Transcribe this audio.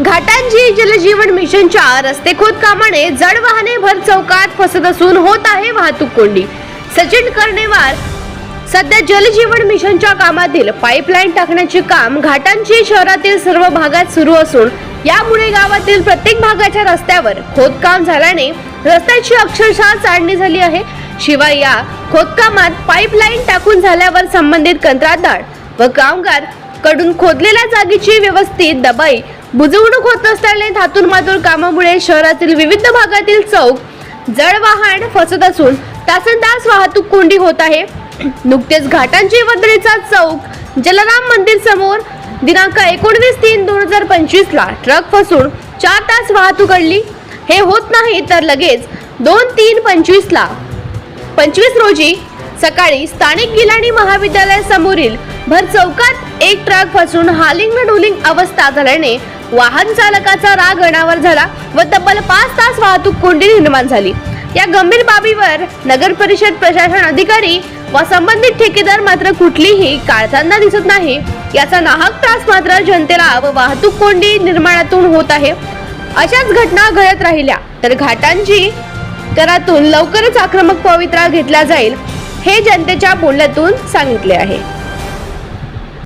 घाटांची जलजीवन मिशनच्या रस्ते खोदकामाने जड वाहने भर चौकात फसत असून होत आहे वाहतूक कोंडी. सचिन कर्णेवार सध्या जलजीवन मिशनच्या कामातील पाईपलाईन टाकण्याचे काम घाटांची शहरातील सर्व भागात सुरू असून यामुळे गावातील प्रत्येक भागाच्या रस्त्यावर खोदकाम झाल्याने रस्त्याची अक्षरशः चाळणी झाली आहे. शिवाय या खोदकामात पाईपलाईन टाकून झाल्यावर संबंधित कंत्राटदार व कामगार कडून खोदलेल्या जागेची व्यवस्थित दबाई. बुजवणूक होत असल्याने धातूरमातूर कामामुळे शहरातील विविध भागातील चौक जड वाहन फसत असून तासनतास वाहतूक कोंडी होत आहे. नुकतेच घाटांची वदरीचा चौक जलराम मंदिर समोर दिनांक एकोणवीस तीन दोन हजार पंचवीस ला ट्रक फसून चार तास वाहतूक अडली हे होत नाही तर लगेच दोन तीन पंचवीस ला पंचवीस रोजी सकाळी स्थानिक गिलाणी महाविद्यालय समोरील भर चौकात एक ट्रक फसून हालिंग न डुलिंग अवस्था झाल्याने वाहन चालकाचा राग अनावर झाला व तब्बल पाच तास वाहतूक कोंडी निर्माण झाली. या गंभीर बाबीवर नगर परिषद प्रशासन अधिकारी व संबंधित ठेकेदार मात्र कुठलीही काळजांना दिसत नाही. याचा नाहक त्रास मात्र जनतेला व वाहतूक कोंडी निर्माणातून होत आहे. अशाच घटना घडत राहिल्या तर घाटांची करातून लवकरच आक्रमक पवित्रा घेतला जाईल हे जनतेच्या बोलण्यातून सांगितले आहे.